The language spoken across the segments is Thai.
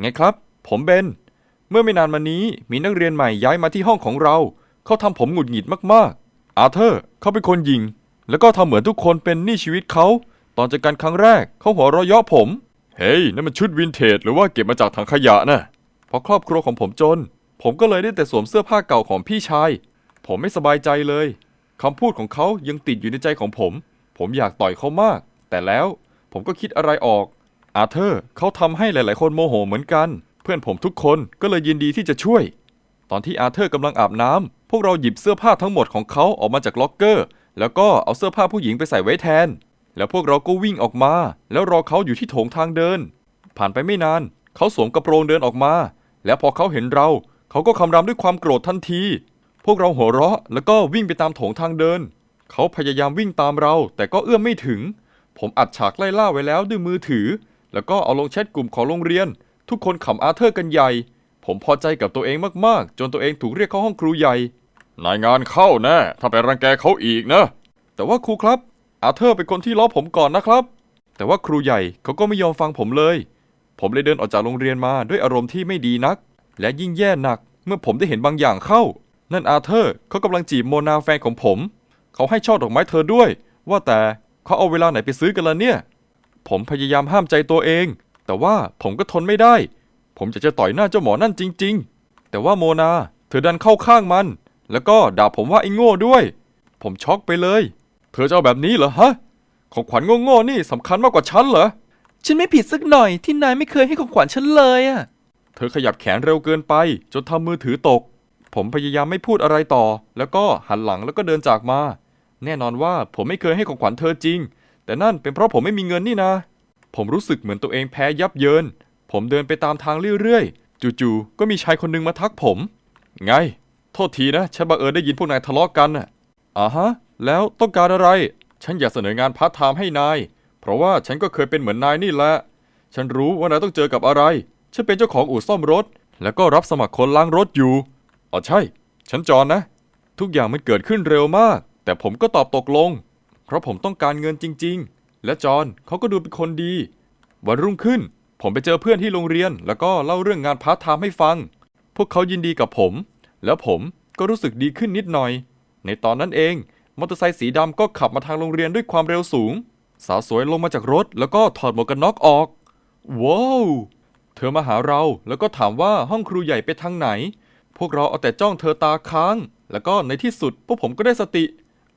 ไงครับ ผมเบน เมื่อไม่นานมานี้มีนักเรียนใหม่ย้ายมาที่ห้องของเรา เขาทำผมหงุดหงิดมากๆ อาเธอร์เขาเป็นคนยิง แล้วก็ทำเหมือนทุกคนเป็นหนี้ชีวิตเขา ตอนเจอกันครั้งแรกเขาหัวเราะเยาะผม เฮ้ยนั่นมันชุดวินเทจหรือว่าเก็บมาจากถังขยะนะเพราะครอบครัวของผมจน ผมก็เลยได้แต่สวมเสื้อผ้าเก่าของพี่ชาย ผมไม่สบายใจเลยคำพูดของเขายังติดอยู่ในใจของผม ผมอยากต่อยเขามาก แต่แล้วผมก็คิดอะไรออก อาเธอร์เขาทำให้หลาย ๆ คนโมโหเหมือนกัน เพื่อนผมทุกคนก็เลยยินดีที่จะช่วย ตอนที่อาเธอร์กำลังอาบน้ำพวกเราหยิบเสื้อผ้าทั้งหมดของเขาออกมาจากล็อกเกอร์ แล้วก็เอาเสื้อผ้าผู้หญิงไปใส่ไว้แทน แล้วพวกเราก็วิ่งออกมา แล้วรอเขาอยู่ที่โถงทางเดิน ผ่านไปไม่นาน เขาสวมกระโปรงเดินออกมา แล้วพอเขาเห็นเรา เขาก็คำรามด้วยความโกรธทันที พวกเราหัวเราะ แล้วก็วิ่งไปตามโถงทางเดิน เขาพยายามวิ่งตามเรา แต่ก็เอื้อมไม่ถึง ผมอัดฉากไล่ล่าไว้แล้วด้วยมือถือ แล้วก็เอาลงแชทกลุ่มของโรงเรียน ทุกคนขำอาเธอร์กันใหญ่ ผมพอใจกับตัวเองมากๆ จนตัวเองถูกเรียกเข้าห้องครูใหญ่นายงานเข้าแน่ถ้าไปรังแกเขาอีกนะ แต่ว่าครูครับ อาเธอร์เป็นคนที่ล้อผมก่อนนะครับ แต่ว่าครูใหญ่เขาก็ไม่ยอมฟังผมเลย ผมเลยเดินออกจากโรงเรียนมาด้วยอารมณ์ที่ไม่ดีนัก และยิ่งแย่หนักเมื่อผมได้เห็นบางอย่างเข้า นั่นอาเธอร์เขากำลังจีบโมนาแฟนของผม เขาให้ช่อดอกไม้เธอด้วย ว่าแต่เขาเอาเวลาไหนไปซื้อกันล่ะเนี่ย ผมพยายามห้ามใจตัวเอง แต่ว่าผมก็ทนไม่ได้ ผมจะจะต่อยหน้าเจ้าหมอนั่นจริง ๆ แต่ว่าโมนา เธอดันเข้าข้างมัน แล้วก็ด่าผมว่าไอ้โง่ด้วย ผมช็อกไปเลย เธอจะเอาแบบนี้เหรอฮะ ของขวัญโง่ๆนี่สำคัญมากกว่าฉันเหรอ ฉันไม่ผิดสักหน่อยที่นายไม่เคยให้ของขวัญฉันเลยอะเธอขยับแขนเร็วเกินไป จนทำมือถือตก ผมพยายามไม่พูดอะไรต่อ แล้วก็หันหลังแล้วก็เดินจากมา แน่นอนว่าผมไม่เคยให้ของขวัญเธอจริง แต่นั่นเป็นเพราะผมไม่มีเงินนี่นะ ผมรู้สึกเหมือนตัวเองแพ้ยับเยิน ผมเดินไปตามทางเรื่อยๆ จู่ๆ ก็มีชายคนหนึงมาทักผม ไง โทษทีนะ ฉันบังเอิญได้ยินพวกนายทะเลาะกันน่ะอ่าฮะ แล้วต้องการอะไร ฉันอยากเสนองานพาร์ทไทม์ให้นาย เพราะว่าฉันก็เคยเป็นเหมือนนายนี่แหละ ฉันรู้ว่านายต้องเจอกับอะไร ฉันเป็นเจ้าของอู่ซ่อมรถ แล้วก็รับสมัครคนล้างรถอยู่ อ๋อใช่ ฉันจอนนะ ทุกอย่างมันเกิดขึ้นเร็วมาก แต่ผมก็ตอบตกลง เพราะผมต้องการเงินจริง ๆ และจอห์นเขาก็ดูเป็นคนดี วันรุ่งขึ้น ผมไปเจอเพื่อนที่โรงเรียน แล้วก็เล่าเรื่องงานพาร์ทไทม์ให้ฟัง พวกเขายินดีกับผม แล้วผมก็รู้สึกดีขึ้นนิดหน่อย ในตอนนั้นเอง มอเตอร์ไซค์สีดำก็ขับมาทางโรงเรียนด้วยความเร็วสูง สาวสวยลงมาจากรถ แล้วก็ถอดหมวกกันน็อกออก ว้าว เธอมาหาเราแล้วก็ถามว่าห้องครูใหญ่ไปทางไหน พวกเราเอาแต่จ้องเธอตาค้าง แล้วก็ในที่สุดพวกผมก็ได้สติ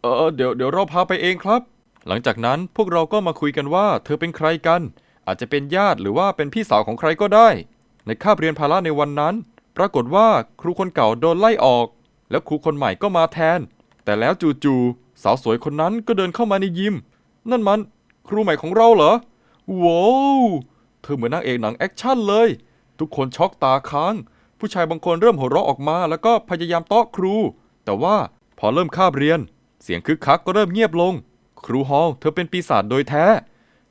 เออเดี๋ยวเดี๋ยวเราพาไปเองครับ หลังจากนั้นพวกเราก็มาคุยกันว่า เธอเป็นใครกัน อาจจะเป็นญาติหรือว่าเป็นพี่สาวของใครก็ได้ ในคาบเรียนพาระในวันนั้น ปรากฏว่าครูคนเก่าโดนไล่ออก แล้วครูคนใหม่ก็มาแทน แต่แล้วจู่ๆสาวสวยคนนั้นก็เดินเข้ามาในยิม นั่นมัน ครูใหม่ของเราเหรอว้าวเธอเหมือนนางเอกหนังแอคชั่นเลย ทุกคนช็อกตาค้าง ผู้ชายบางคนเริ่มหัวเราะออกมา แล้วก็พยายามเตาะครู แต่ว่าพอเริ่มคาบเรียน เสียงคึกคักก็เริ่มเงียบลง ครูฮอลเธอเป็นปีศาจโดยแท้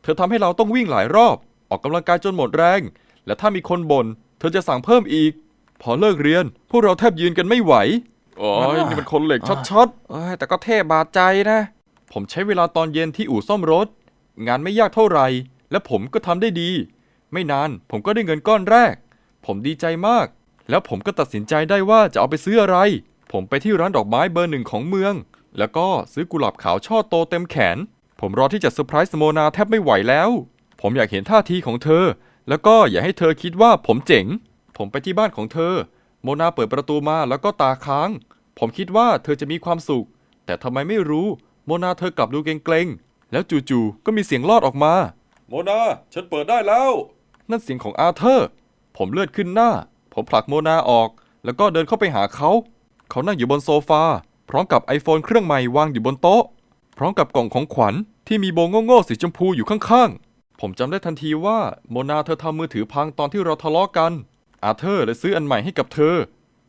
เธอทำให้เราต้องวิ่งหลายรอบ ออกกำลังกายจนหมดแรง และถ้ามีคนบน่นเธอจะสั่งเพิ่มอีก พอเลิกเรียน พวกเราแทบยืนกันไม่ไหวโอ้ยนี่มันคนเหล็กชัดๆเอ้ยแต่ก็เท่บาดใจนะ ผมใช้เวลาตอนเย็นที่อู่ซ่อมรถ งานไม่ยากเท่าไหร่และผมก็ทำได้ดี ไม่นานผมก็ได้เงินก้อนแรก ผมดีใจมาก แล้วผมก็ตัดสินใจได้ว่าจะเอาไปซื้ออะไร ผมไปที่ร้านดอกไม้เบอร์หนึ่งของเมือง แล้วก็ซื้อกุหลาบขาวช่อโตเต็มแขน ผมรอที่จะเซอร์ไพรส์โมนาแทบไม่ไหวแล้ว ผมอยากเห็นท่าทีของเธอ แล้วก็อย่าให้เธอคิดว่าผมเจ๋ง ผมไปที่บ้านของเธอ โมนาเปิดประตูมาแล้วก็ตาค้าง ผมคิดว่าเธอจะมีความสุข แต่ทำไมไม่รู้ โมนาเธอกลับดูเกรงๆ แล้วจู่ๆ ก็มีเสียงลอดออกมา โมนา ฉันเปิดได้แล้ว นั่นเสียงของอาเธอร์ ผมเลือดขึ้นหน้า ผมผลักโมนาออก แล้วก็เดินเข้าไปหาเขา เขานั่งอยู่บนโซฟา พร้อมกับ iPhone เครื่องใหม่วางอยู่บนโต๊ะ พร้อมกับกล่องของขวัญที่มีโบโง่ๆสีชมพูอยู่ข้างๆ ผมจำได้ทันทีว่าโมนาเธอทำมือถือพังตอนที่เราทะเลาะกัน อาเธอร์เลยซื้ออันใหม่ให้กับเธอ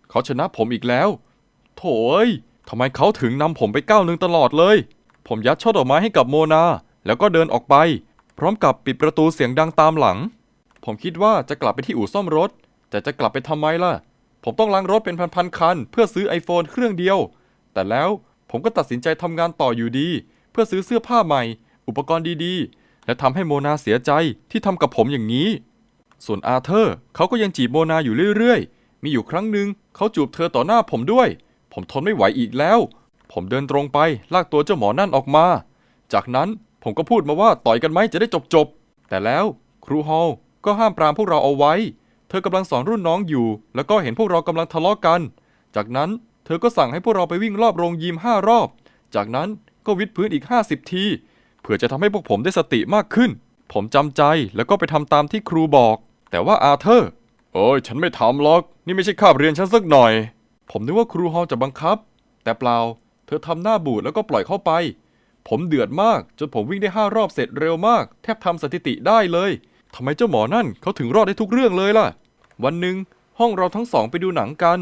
เขาชนะผมอีกแล้ว โถ่อยทำไมเขาถึงนำผมไปก้าวหนึ่งตลอดเลย ผมยัดช่อดอกไม้ให้กับโมนา แล้วก็เดินออกไป พร้อมกับปิดประตูเสียงดังตามหลัง ผมคิดว่าจะกลับไปที่อู่ซ่อมรถ แต่จะกลับไปทำไมล่ะ ผมต้องล้างรถเป็นพันๆคัน เพื่อซื้อ iPhone เครื่องเดียว แต่แล้วผมก็ตัดสินใจทำงานต่ออยู่ดี เพื่อซื้อเสื้อผ้าใหม่ อุปกรณ์ดีๆ และทำให้โมนาเสียใจที่ทำกับผมอย่างนี้ ส่วนอาเธอร์เขาก็ยังจีบโมนาอยู่เรื่อยๆ มีอยู่ครั้งหนึ่งเขาจูบเธอต่อหน้าผมด้วย ผมทนไม่ไหวอีกแล้ว ผมเดินตรงไปลากตัวเจ้าหมอนั่นออกมา จากนั้นผมก็พูดมาว่าต่อยกันไหมจะได้จบๆ แต่แล้วครูฮอลก็ห้ามปรามพวกเราเอาไว้ เธอกำลังสอนรุ่นน้องอยู่ แล้วก็เห็นพวกเรากำลังทะเลาะกัน จากนั้น เธอก็สั่งให้พวกเราไปวิ่งรอบโรงยิมห้ารอบ จากนั้นก็วิดพื้นอีก 50 ที เพื่อจะทำให้พวกผมได้สติมากขึ้น ผมจำใจแล้วก็ไปทำตามที่ครูบอก แต่ว่าอาเธอร์ โอ้ยฉันไม่ทำหรอก นี่ไม่ใช่คาบเรียนฉันสักหน่อย ผมนึกว่าครูฮอลจะบังคับ แต่เปล่า เธอทำหน้าบูดแล้วก็ปล่อยเข้าไป ผมเดือดมาก จนผมวิ่งได้ห้ารอบเสร็จเร็วมาก แทบทำสถิติได้เลยทำไมเจ้าหมอนั่นเขาถึงรอดได้ทุกเรื่องเลยล่ะ วันหนึ่งห้องเราทั้งสองไปดูหนังกัน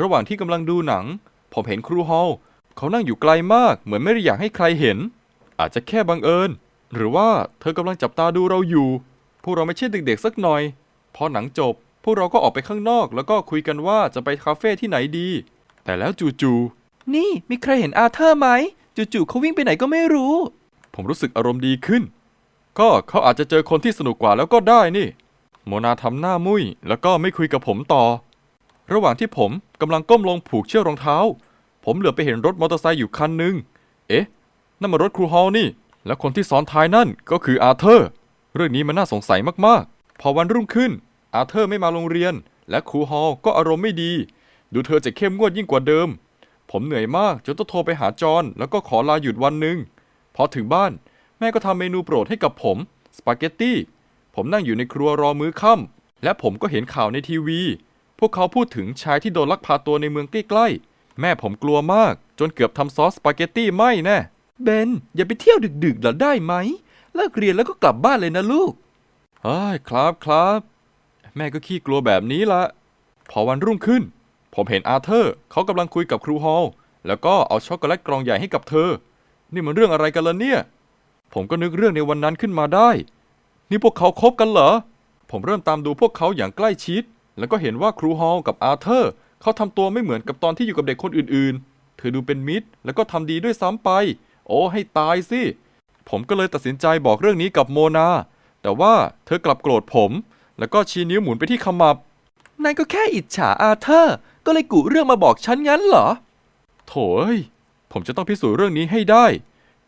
ระหว่างที่กำลังดูหนัง ผมเห็นครูฮอลเขานั่งอยู่ไกลมาก เหมือนไม่ได้อยากให้ใครเห็น อาจจะแค่บังเอิญ หรือว่าเธอกำลังจับตาดูเราอยู่ พวกเราไม่ใช่เด็กๆสักหน่อย พอหนังจบ พวกเราก็ออกไปข้างนอก แล้วก็คุยกันว่าจะไปคาเฟ่ที่ไหนดี แต่แล้วจู่ๆ นี่มีใครเห็นอาเธอร์ไหม จู่ๆเขาวิ่งไปไหนก็ไม่รู้ ผมรู้สึกอารมณ์ดีขึ้น ก็เขาอาจจะเจอคนที่สนุกกว่าแล้วก็ได้นี่ โมนาทำหน้ามุ้ยแล้วก็ไม่คุยกับผมต่อ ระหว่างที่ผมกำลังก้มลงผูกเชือกรองเท้า ผมเหลือไปเห็นรถมอเตอร์ไซค์อยู่คันหนึ่งเอ๊ะ นั่นมันรถครูฮอลนี่ และคนที่ซ้อนท้ายนั่นก็คืออาเธอร์ เรื่องนี้มันน่าสงสัยมากๆ พอวันรุ่งขึ้น อาเธอร์ไม่มาโรงเรียน และครูฮอลก็อารมณ์ไม่ดี ดูเธอจะเข้มงวดยิ่งกว่าเดิม ผมเหนื่อยมากจนต้องโทรไปหาจอนแล้วก็ขอลาหยุดวันหนึ่งพอถึงบ้านแม่ก็ทำเมนูโปรดให้กับผมสปาเกตตี้ ผมนั่งอยู่ในครัวรอมื้อค่ำและผมก็เห็นข่าวในทีวี พวกเขาพูดถึงชายที่โดนลักพาตัวในเมืองใกล้ๆ แม่ผมกลัวมาก จนเกือบทำซอสสปาเกตตี้ไหม้แน่ เบน อย่าไปเที่ยวดึกๆหรอได้ไหม เลิกเรียนแล้วก็กลับบ้านเลยนะลูกเฮ้ยครับครับ แม่ก็ขี้กลัวแบบนี้ละ พอวันรุ่งขึ้น ผมเห็นอาเธอร์ เขากำลังคุยกับครูฮอล แล้วก็เอาช็อกโกแลตกล่องใหญ่ให้กับเธอ นี่มันเรื่องอะไรกันล่ะเนี่ย ผมก็นึกเรื่องในวันนั้นขึ้นมาได้ นี่พวกเขาคบกันเหรอ ผมเริ่มตามดูพวกเขาอย่างใกล้ชิด แล้วก็เห็นว่าครูฮอลกับอาเธอร์เขาทำตัวไม่เหมือนกับตอนที่อยู่กับเด็กคนอื่นๆ เธอดูเป็นมิตร แล้วก็ทำดีด้วยซ้ำไป โอ้ให้ตายสิ ผมก็เลยตัดสินใจบอกเรื่องนี้กับโมนา แต่ว่าเธอกลับโกรธผม แล้วก็ชี้นิ้วหมุนไปที่ขมับ นายก็แค่อิจฉาอาเธอร์ ก็เลยกุเรื่องมาบอกฉันงั้นเหรอ โถเอ้ยผมจะต้องพิสูจน์เรื่องนี้ให้ได้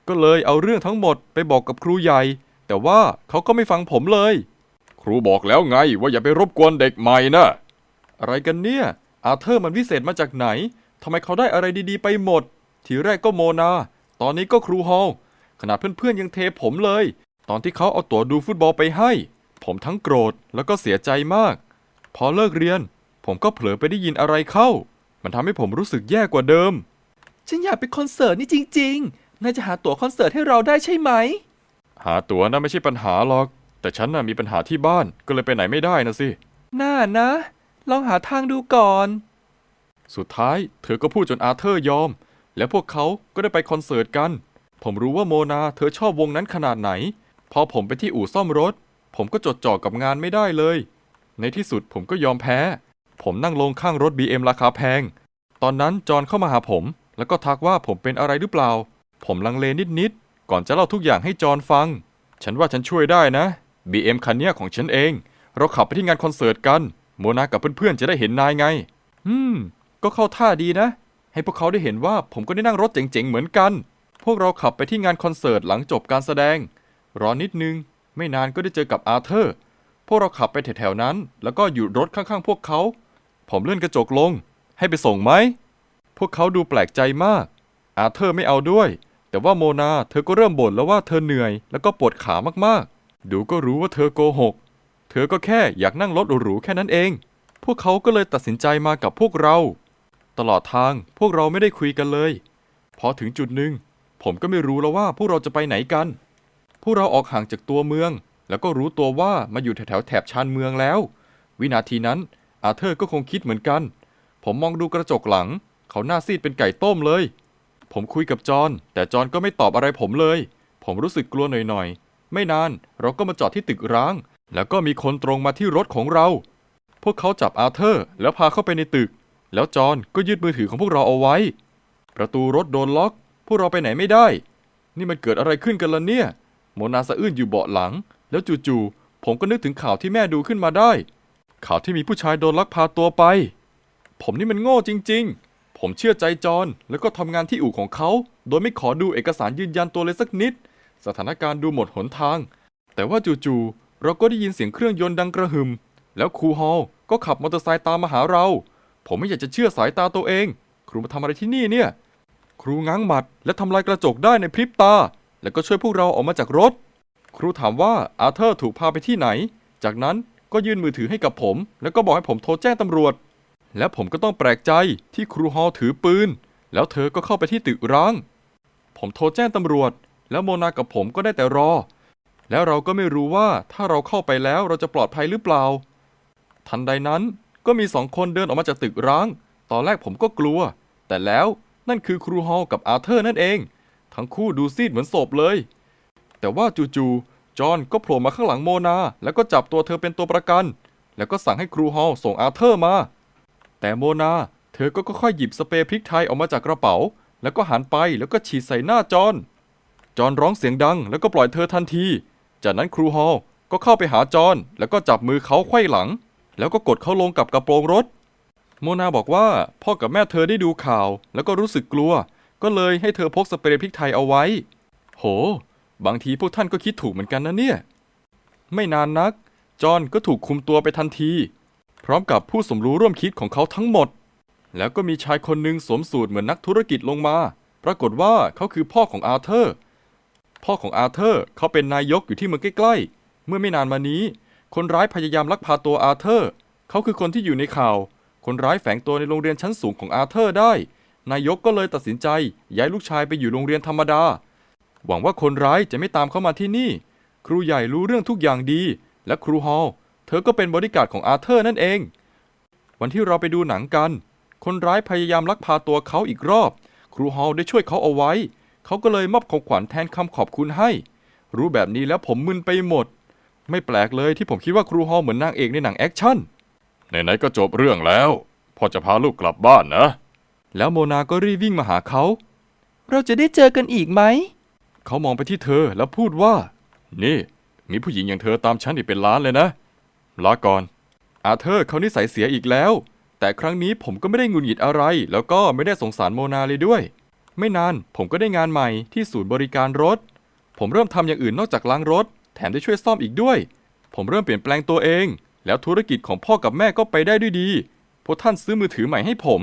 ก็เลยเอาเรื่องทั้งหมดไปบอกกับครูใหญ่ แต่ว่าเขาก็ไม่ฟังผมเลย ครูบอกแล้วไงว่าอย่าไปรบกวนเด็กใหม่นะ อะไรกันเนี่ย อาเธอร์มันวิเศษมาจากไหนทำไมเขาได้อะไรดีๆไปหมด ทีแรกก็โมนา ตอนนี้ก็ครูฮอลขนาดเพื่อนๆยังเทผมเลย ตอนที่เขาเอาตั๋วดูฟุตบอลไปให้ ผมทั้งโกรธแล้วก็เสียใจมาก พอเลิกเรียน ผมก็เผลอไปได้ยินอะไรเข้า มันทำให้ผมรู้สึกแย่กว่าเดิม ฉันอยากไปคอนเสิร์ตนี่จริงๆนายจะหาตั๋วคอนเสิร์ตให้เราได้ใช่ไหม หาตั๋วน่ะไม่ใช่ปัญหาหรอก แต่ฉันน่ะมีปัญหาที่บ้านก็เลยไปไหนไม่ได้นะสิ น่านะ ลองหาทางดูก่อน สุดท้ายเธอก็พูดจนอาเธอร์ยอม และพวกเขาก็ได้ไปคอนเสิร์ตกัน ผมรู้ว่าโมนาเธอชอบวงนั้นขนาดไหน พอผมไปที่อู่ซ่อมรถ ผมก็จดจ่อกับงานไม่ได้เลย ในที่สุดผมก็ยอมแพ้ ผมนั่งลงข้างรถ BM ราคาแพง ตอนนั้นจอห์นเข้ามาหาผม แล้วก็ทักว่าผมเป็นอะไรหรือเปล่า ผมลังเลนิดๆก่อนจะเล่าทุกอย่างให้จอห์นฟัง ฉันว่าฉันช่วยได้นะ BM คันเนี้ยของฉันเอง เราขับไปที่งานคอนเสิร์ตกัน โมนากับเพื่อนๆจะได้เห็นนายไง อืม ก็เข้าท่าดีนะ ให้พวกเขาได้เห็นว่าผมก็ได้นั่งรถเจ๋งๆเหมือนกัน พวกเราขับไปที่งานคอนเสิร์ตหลังจบการแสดง รอนิดนึง ไม่นานก็ได้เจอกับอาเธอร์ พวกเราขับไปแถวๆนั้น แล้วก็หยุดรถข้างๆ พวกเขา ผมเลื่อนกระจกลง ให้ไปส่งไหม พวกเขาดูแปลกใจมาก อาเธอร์ไม่เอาด้วย แต่ว่าโมนาเธอก็เริ่มบ่นแล้วว่าเธอเหนื่อย แล้วก็ปวดขามากๆ ดูก็รู้ว่าเธอโกหก เธอก็แค่อยากนั่งรถหรูๆแค่นั้นเอง พวกเขาก็เลยตัดสินใจมากับพวกเรา ตลอดทางพวกเราไม่ได้คุยกันเลย พอถึงจุดหนึ่ง ผมก็ไม่รู้แล้วว่าพวกเราจะไปไหนกัน พวกเราออกห่างจากตัวเมือง แล้วก็รู้ตัวว่ามาอยู่แถวๆแถบชานเมืองแล้ว วินาทีนั้นอาเธอร์ก็คงคิดเหมือนกัน ผมมองดูกระจกหลัง เขาหน้าซีดเป็นไก่ต้มเลย ผมคุยกับจอห์นแต่จอห์นก็ไม่ตอบอะไรผมเลย ผมรู้สึกกลัวหน่อยๆ ไม่นานเราก็มาจอดที่ตึกร้าง แล้วก็มีคนตรงมาที่รถของเรา พวกเขาจับอาเธอร์ แล้วพาเข้าไปในตึก แล้วจอห์นก็ยึดมือถือของพวกเราเอาไว้ ประตูรถโดนล็อก พวกเราไปไหนไม่ได้ นี่มันเกิดอะไรขึ้นกันล่ะเนี่ย โมนาสะอื้นอยู่เบาะหลัง แล้วจู่ๆผมก็นึกถึงข่าวที่แม่ดูขึ้นมาได้ ข่าวที่มีผู้ชายโดนลักพาตัวไป ผมนี่มันโง่จริง ๆ ผมเชื่อใจจอห์นแล้วก็ทำงานที่อู่ของเขา โดยไม่ขอดูเอกสารยืนยันตัวเลยสักนิด สถานการณ์ดูหมดหนทาง แต่ว่าจู่ๆเราก็ได้ยินเสียงเครื่องยนต์ดังกระหึ่มแล้วครูฮอลก็ขับมอเตอร์ไซค์ตามมาหาเรา ผมไม่อยากจะเชื่อสายตาตัวเอง ครูมาทำอะไรที่นี่เนี่ย ครูง้างหมัด และทำลายกระจกได้ในพริบตา แล้วก็ช่วยพวกเราออกมาจากรถ ครูถามว่าอาเธอร์ถูกพาไปที่ไหน จากนั้นก็ยื่นมือถือให้กับผม แล้วก็บอกให้ผมโทรแจ้งตำรวจ และผมก็ต้องแปลกใจที่ครูฮอลถือปืน แล้วเธอก็เข้าไปที่ตึกร้าง ผมโทรแจ้งตำรวจ แล้วโมนากับผมก็ได้แต่รอ แล้วเราก็ไม่รู้ว่าถ้าเราเข้าไปแล้วเราจะปลอดภัยหรือเปล่า ทันใดนั้นก็มีสองคนเดินออกมาจากตึกร้าง ตอนแรกผมก็กลัว แต่แล้วนั่นคือครูฮอลกับอาเธอร์นั่นเอง ทั้งคู่ดูซีดเหมือนศพเลย แต่ว่าจู่ๆจอห์นก็โผล่มาข้างหลังโมนา แล้วก็จับตัวเธอเป็นตัวประกัน แล้วก็สั่งให้ครูฮอลส่งอาเธอร์มา แต่โมนา เธอก็ค่อยๆหยิบสเปรย์พริกไทยออกมาจากกระเป๋า แล้วก็หันไปแล้วก็ฉีดใส่หน้าจอห์น จอห์นร้องเสียงดังแล้วก็ปล่อยเธอทันที จากนั้นครูฮอลก็เข้าไปหาจอห์นแล้วก็จับมือเขาไขว้หลัง แล้วก็กดเขาลงกับกระโปรงรถ โมนาบอกว่าพ่อกับแม่เธอได้ดูข่าว แล้วก็รู้สึกกลัว ก็เลยให้เธอพกสเปรย์พริกไทยเอาไว้ โห บางทีพวกท่านก็คิดถูกเหมือนกันนะเนี่ย ไม่นานนัก จอห์นก็ถูกคุมตัวไปทันที พร้อมกับผู้สมรู้ร่วมคิดของเขาทั้งหมด แล้วก็มีชายคนหนึ่งสวมสูทเหมือนนักธุรกิจลงมา ปรากฏว่าเขาคือพ่อของอาเธอร์ พ่อของอาเธอร์เขาเป็นนายกอยู่ที่เมืองใกล้ๆ เมื่อไม่นานมานี้ คนร้ายพยายามลักพาตัวอาเธอร์ เขาคือคนที่อยู่ในข่าว คนร้ายแฝงตัวในโรงเรียนชั้นสูงของอาเธอร์ได้ นายกก็เลยตัดสินใจย้ายลูกชายไปอยู่โรงเรียนธรรมดา หวังว่าคนร้ายจะไม่ตามเข้ามาที่นี่ ครูใหญ่รู้เรื่องทุกอย่างดี และครูฮอลเธอก็เป็นบริการของอาเธอร์นั่นเอง วันที่เราไปดูหนังกัน คนร้ายพยายามลักพาตัวเขาอีกรอบ ครูฮอลได้ช่วยเขาเอาไว้ เขาก็เลยมอบของขวัญแทนคำขอบคุณให้ รู้แบบนี้แล้วผมมึนไปหมด ไม่แปลกเลยที่ผมคิดว่าครูฮอลเหมือนนางเอกในหนังแอคชั่นไหนๆก็จบเรื่องแล้วพ่อจะพาลูกกลับบ้านนะ แล้วโมนาก็รีบวิ่งมาหาเขา เราจะได้เจอกันอีกไหม เขามองไปที่เธอแล้วพูดว่า นี่ มีผู้หญิงอย่างเธอตามฉันอีกเป็นล้านเลยนะลาก่อน อาเธอร์เขานิสัยเสียอีกแล้ว แต่ครั้งนี้ผมก็ไม่ได้หงุนหงิดอะไร แล้วก็ไม่ได้สงสารโมนาเลยด้วย ไม่นานผมก็ได้งานใหม่ที่ศูนย์บริการรถ ผมเริ่มทำอย่างอื่นนอกจากล้างรถ แถมได้ช่วยซ่อมอีกด้วย ผมเริ่มเปลี่ยนแปลงตัวเอง แล้วธุรกิจของพ่อกับแม่ก็ไปได้ด้วยดีพวกท่านซื้อมือถือใหม่ให้ผม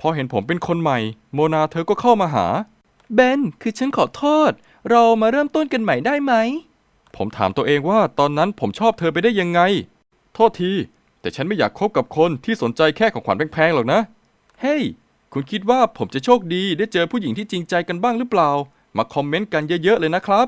พอเห็นผมเป็นคนใหม่ โมนาเธอก็เข้ามาหา เบน คือฉันขอโทษ เรามาเริ่มต้นกันใหม่ได้ไหม ผมถามตัวเองว่าตอนนั้นผมชอบเธอไปได้ยังไง โทษที แต่ฉันไม่อยากคบกับคนที่สนใจแค่ของขวัญแพงๆหรอกนะ เฮ้ย คุณคิดว่าผมจะโชคดีได้เจอผู้หญิงที่จริงใจกันบ้างหรือเปล่า มาคอมเมนต์กันเยอะๆเลยนะครับ